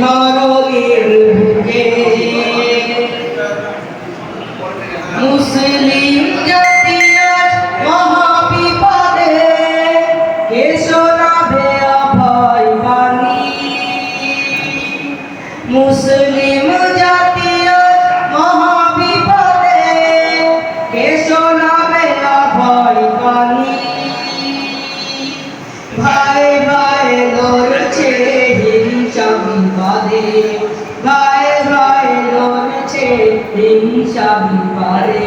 ধরনের মুসলিম পারে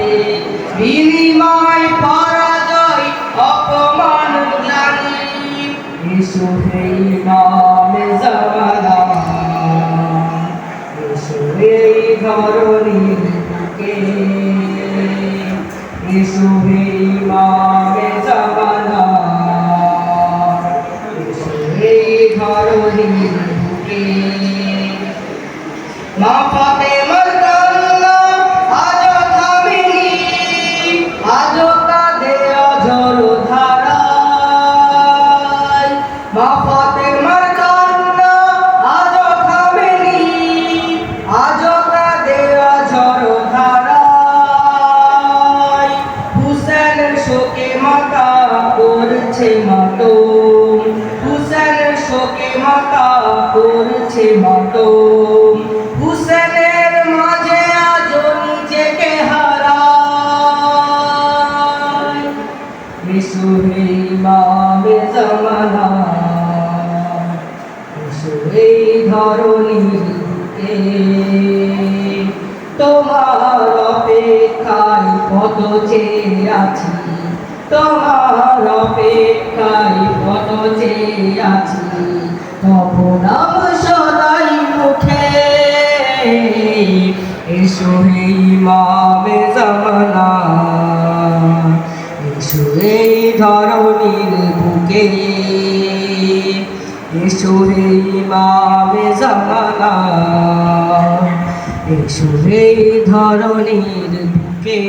বিনিময় অপমান গ্লানি এসো হে ইমামে জামানা এসো এই ধরনীর বুকে। এসো হে ইমামে মা করছে মাতম। হুসেনের শোকে মাতা করছে মাতম। হুসেনের মাঝে আজ নিজেকে তোমার অপেক্ষায় কত চেয়ে আছি? তোমার অপেক্ষায় কত চেয়ে আছি নাম সদাই মুখে। এসো হে ইমামে জামানা এসো এই ধরনীর বুকে। এসো হে ইমামে জামানা এসো এই ধরনীর বুকে।